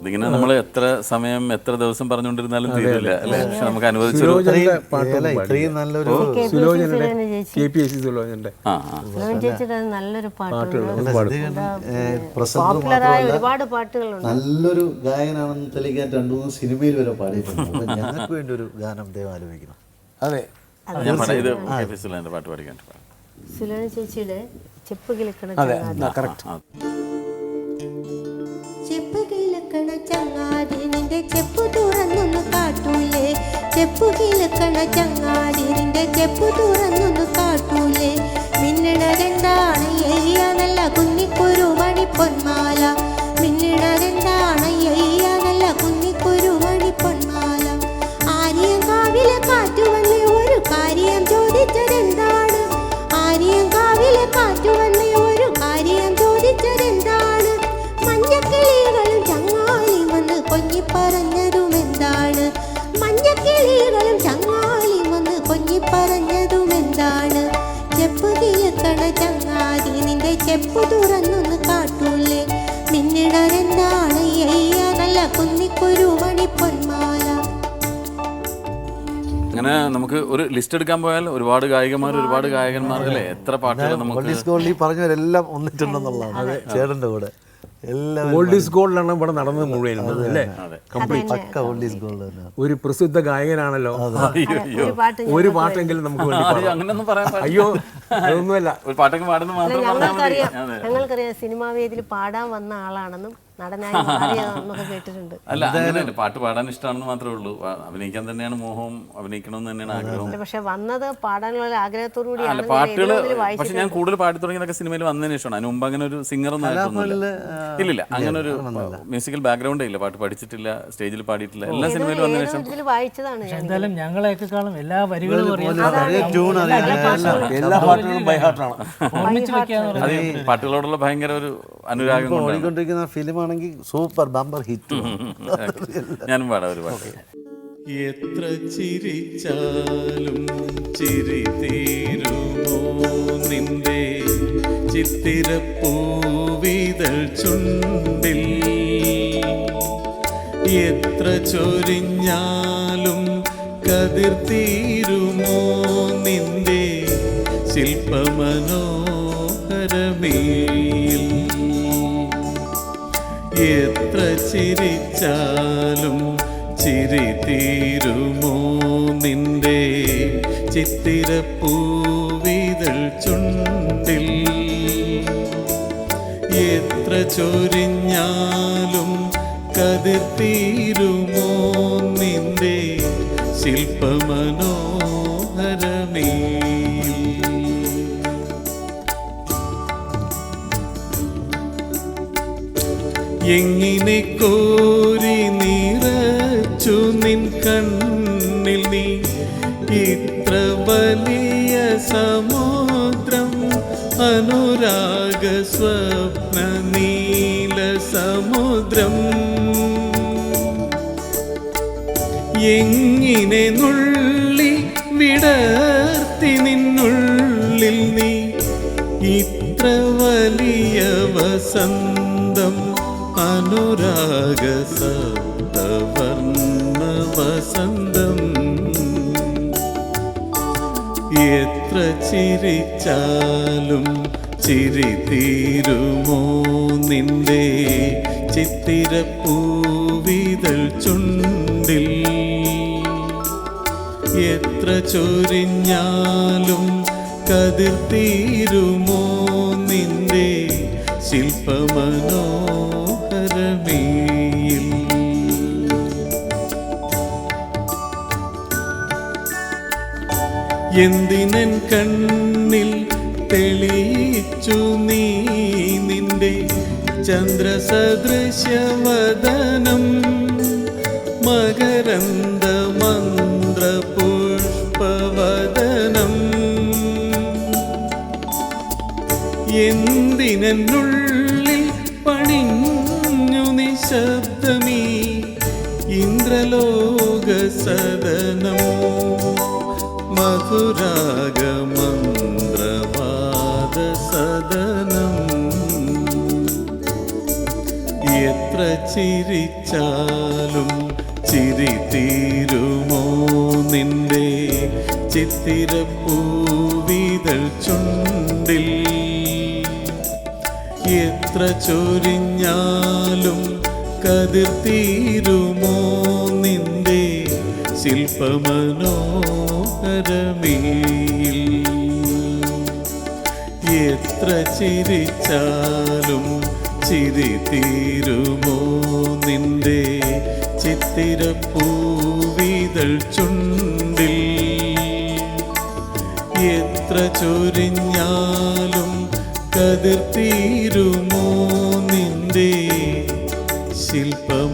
ഇതിങ്ങനെ നമ്മൾ എത്ര സമയം എത്ര ദിവസം പറഞ്ഞുകൊണ്ടിരുന്നാലും തീരില്ല അല്ലേ? പക്ഷെ നമുക്ക് അനുവദിച്ചൊരു ഇത്രയും നല്ലൊരു സുലോചനയുടെ കെ പി എസ് സി സുലോചനയുടെ ഒരുപാട് പാട്ടുകളുണ്ട്. നല്ലൊരു ഗായകനാണെന്ന് തെളിയിക്കാൻ രണ്ടു മൂന്ന് സിനിമയിൽ വരെ പാടിയിട്ടുണ്ട്. അപ്പൊ ഞങ്ങൾക്ക് വേണ്ടി ഒരു ഗാനം ദൈവം ആലോചിക്കണം. അതെ. ഞാൻ ഇത് കെ പി സുലേന്റെ പാട്ട് പാടിക്കാൻ. സുലോചന ചേച്ചിയുടെ ചെപ്പ് കിളിക്കണം അതെ കറക്റ്റ്. ചെപ്പു തുറന്നൊന്ന് കാട്ടൂലേ. ചെപ്പു കിളക്കണ ചങ്ങാതി നിന്റെ ചെപ്പു തുറന്നൊന്ന് കാട്ടൂലേ. മിന്നണതെന്താണ് എയ്യ നല്ല കുഞ്ഞിക്കൊരു മണി ചെപ്പ് തുറന്നൊന്ന് കാട്ടൂലേ? നിന്നിടരെന്താണ് അയ്യ നല്ല കുന്നിക്കൊരു മണി പൊന്മാല അങ്ങനെ നമുക്ക് ഒരു ലിസ്റ്റ് എടുക്കാൻ പോയാൽ ഒരുപാട് ഗായികമാർ ഒരുപാട് ഗായകന്മാർ അല്ലേ? എത്ര പാട്ടുകൾ നമുക്ക് ഗോൾഡിൽ പറഞ്ഞവരെല്ലാം ഒന്നിട്ടുണ്ടെന്നുള്ളതാണ്. ചേട്ടന്റെ കൂടെ. ഓൾഡ് ഈസ് ഗോൾഡാണ് ഇവിടെ നടന്നത് മുഴുവൻ അല്ലേ? തന്നെയാണ് ഒരു പ്രസിദ്ധ ഗായകനാണല്ലോ. ഒരു പാട്ട് ഒരു പാട്ടെങ്കിലും നമുക്ക്. അയ്യോ അതൊന്നുമല്ല. ഞങ്ങൾക്കറിയാം. അതെ. ഞങ്ങൾക്കറിയാം സിനിമാ വേദിയിൽ പാടാൻ വന്ന ആളാണെന്നും നടനായി മാറിയതെന്നൊക്കെ കേട്ടിട്ടുണ്ട്. അല്ല അങ്ങനെയല്ല പാട്ട് പാടാൻ ഇഷ്ടമാണെന്ന് മാത്രമേ ഉള്ളൂ. അഭിനയിക്കാൻ തന്നെയാണ് മോഹവും അഭിനയിക്കണമെന്ന് തന്നെയാണ് ആഗ്രഹം. പക്ഷെ വന്നത് പാടാനുള്ള ആഗ്രഹത്തോടു അല്ല പാട്ടുകൾ പക്ഷെ ഞാൻ കൂടുതൽ പാടി തുടങ്ങിയതൊക്കെ സിനിമയിൽ വന്നതിന് ശേഷമാണ്. അതിന് മുമ്പ് അങ്ങനെ ഒരു സിംഗർ ഒന്നും ആയിട്ടൊന്നുമില്ല. ഇല്ലില്ല അങ്ങനെ ഒരു മ്യൂസിക്കൽ ബാക്ക്ഗ്രൗണ്ടേ ഇല്ല. പാട്ട് പഠിച്ചിട്ടില്ല സ്റ്റേജിൽ പാടിയിട്ടില്ല. എല്ലാ സിനിമയിലും വന്നതിന് ശേഷം എന്തായാലും ഞങ്ങളെക്കാളും എല്ലാ വരികളും എല്ലാ പാട്ടുകളും. ബൈ ഹാർട്ടാണ് ഓർമ്മിച്ച് വെക്കാന്ന് അത് ഈ പാട്ടുകളോടുള്ള ഭയങ്കര ഒരു അനുരാഗം ഓടിക്കൊണ്ടിരിക്കുന്ന ഫിലിമാണെങ്കിൽ സൂപ്പർ ബമ്പർ ഹിറ്റ് ഞാനും പാടാം ഒരു പാട്ട് എത്ര ചിരിച്ചാലും ചിരി തീരുമോ നിന്റെ ചിത്തിരപ്പൂവിതൾ ചുണ്ടിൽ? എത്ര ചൊരിഞ്ഞാലും കതിർ തീരുമോ നിന്റെ ശില്പമനോഹരമേയിൽ എത്ര ചിരിച്ചാലും ചിരി തീരുമോ നിന്റെ ചിത്തിരപ്പൂവിതൾ ചുണ്ടിൽ? എത്ര ചൊരിഞ്ഞാലും കതിർ തീരുമോ നിന്റെ ശില്പമനോഹരമേ എങ്ങിനെ കോരി നിറച്ചു നിൻ കണ്ണിൽ നീ? ഇത്ര വലിയ സമുദ്രം അനുരാഗ സ്വപ്ന നീല സമുദ്രം. എങ്ങിനെ നുള്ളി വിടർത്തി നിന്നുള്ളിൽ നീ? ഇത്ര വലിയ വസന്തം അനുരാഗ സപ്തവർണ വസന്തം എത്ര ചിരിച്ചാലും ചിരി തീരുമോ നിന്റെ ചിത്തിരപ്പൂവിതൾ ചുണ്ടിൽ? എത്ര ചൊരിഞ്ഞാലും കതിർ തീരുമോ നിന്റെ ശില്പമനോഹരമേയിൽ എന്തിനൻ കണ്ണിൽ തെളിയിച്ചു നീ നിന്റെ ചന്ദ്രസദൃശ്യവദനം മകരന്ദ മന്ത്രപുഷ്പവദനം? എന്തിനുള്ളിൽ പണിഞ്ഞു നിശബ്ദമീ ഇന്ദ്രലോക സദനം മധുരാഗമന്ത്രവാദ സദനം എത്ര ചിരിച്ചാലും ചിരി തീരുമോ നിന്റെ ചിത്തിരപ്പൂവിതൾ ചുണ്ടിൽ? എത്ര ചൊരിഞ്ഞാലും കതിർ തീരുമോ നിന്റെ ശില്പമനോഹരമേയിൽ എത്ര ചിരിച്ചാലും ചിരി തീരുമോ നിന്റെ ചിത്തിരപ്പൂവിതൾ ചുണ്ടിൽ? എത്ര ചൊരിഞ്ഞാലും കതിർ തീരുമോ നിന്റെ ശില്പമനോഹരമേൽ?